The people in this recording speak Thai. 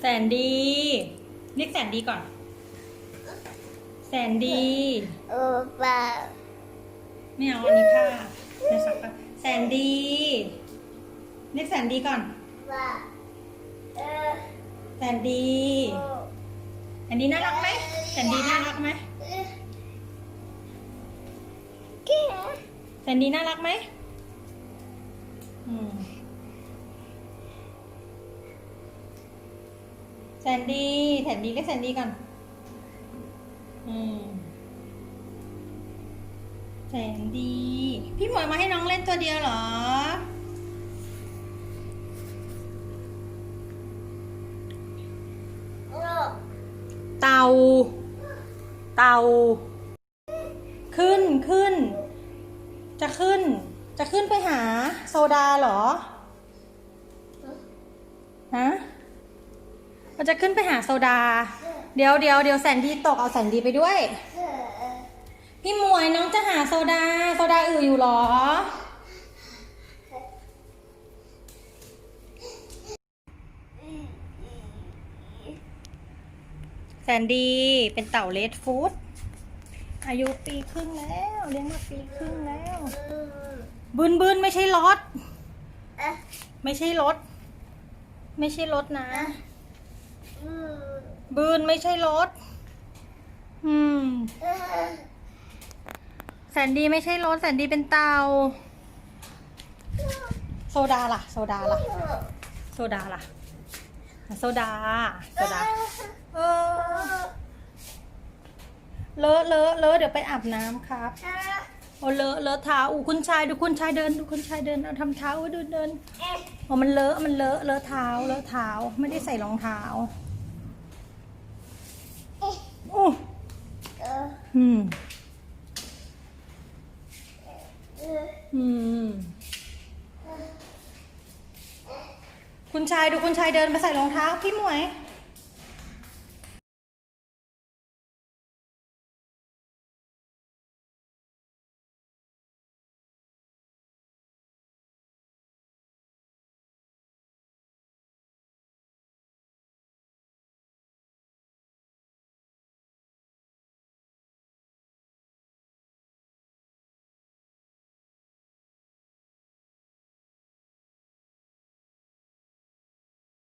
แสนดีเรียกแสนดีก่อน แสนดีโอป้าไม่เอาอันนี้ผ้านะครับแสนดีเรียกแสนดีก่อนป้าเออแสนดีโอแสนดีน่ารักไหมแสนดีน่ารักไหมแก่แสนดีน่ารักไหมอืม แสนดี้แสนดีเรียกแสนดี้ก่อน อืมแสนดี พี่หมวยมาให้น้องเล่นตัวเดียวเหรอโอเตา เตา ขึ้นขึ้น จะขึ้น จะขึ้นไปหาโซดาเหรอ ฮะ มันจะขึ้นไปหาโซดา เดี๋ยวเดี๋ยวเดี๋ยวแสนดีตกเอาแสนดีไปด้วย พี่มวยน้องจะหาโซดา โซดาอื่นอยู่หรอ แสนดีเป็นเต่าเลดฟู้ดอายุปีครึ่งแล้วเลี้ยงมาปีครึ่งแล้ว บืนบืนไม่ใช่รถไม่ใช่รถ ไม่ใช่รถนะ บืนไม่ใช่รถ อืม แสนดีไม่ใช่รถแสนดีเป็นเตา โซดาล่ะ โซดาล่ะ โซดาล่ะ โซดา โซดา เออ เลอะเลอะเลอะเดี๋ยวไปอาบน้ำครับโอ้เลอะเลอะเท้าอู้คุณชายดูคุณชายเดินดูคุณชายเดินเอาทำเท้าว้ดูเดินโอ้มันเลอะมันเลอะเลอะเท้าเลอะเท้าไม่ได้ใส่รองเท้าโอ้ เอ อืม อืม คุณชายดูคุณชายเดินมาใส่รองเท้าพี่หมวย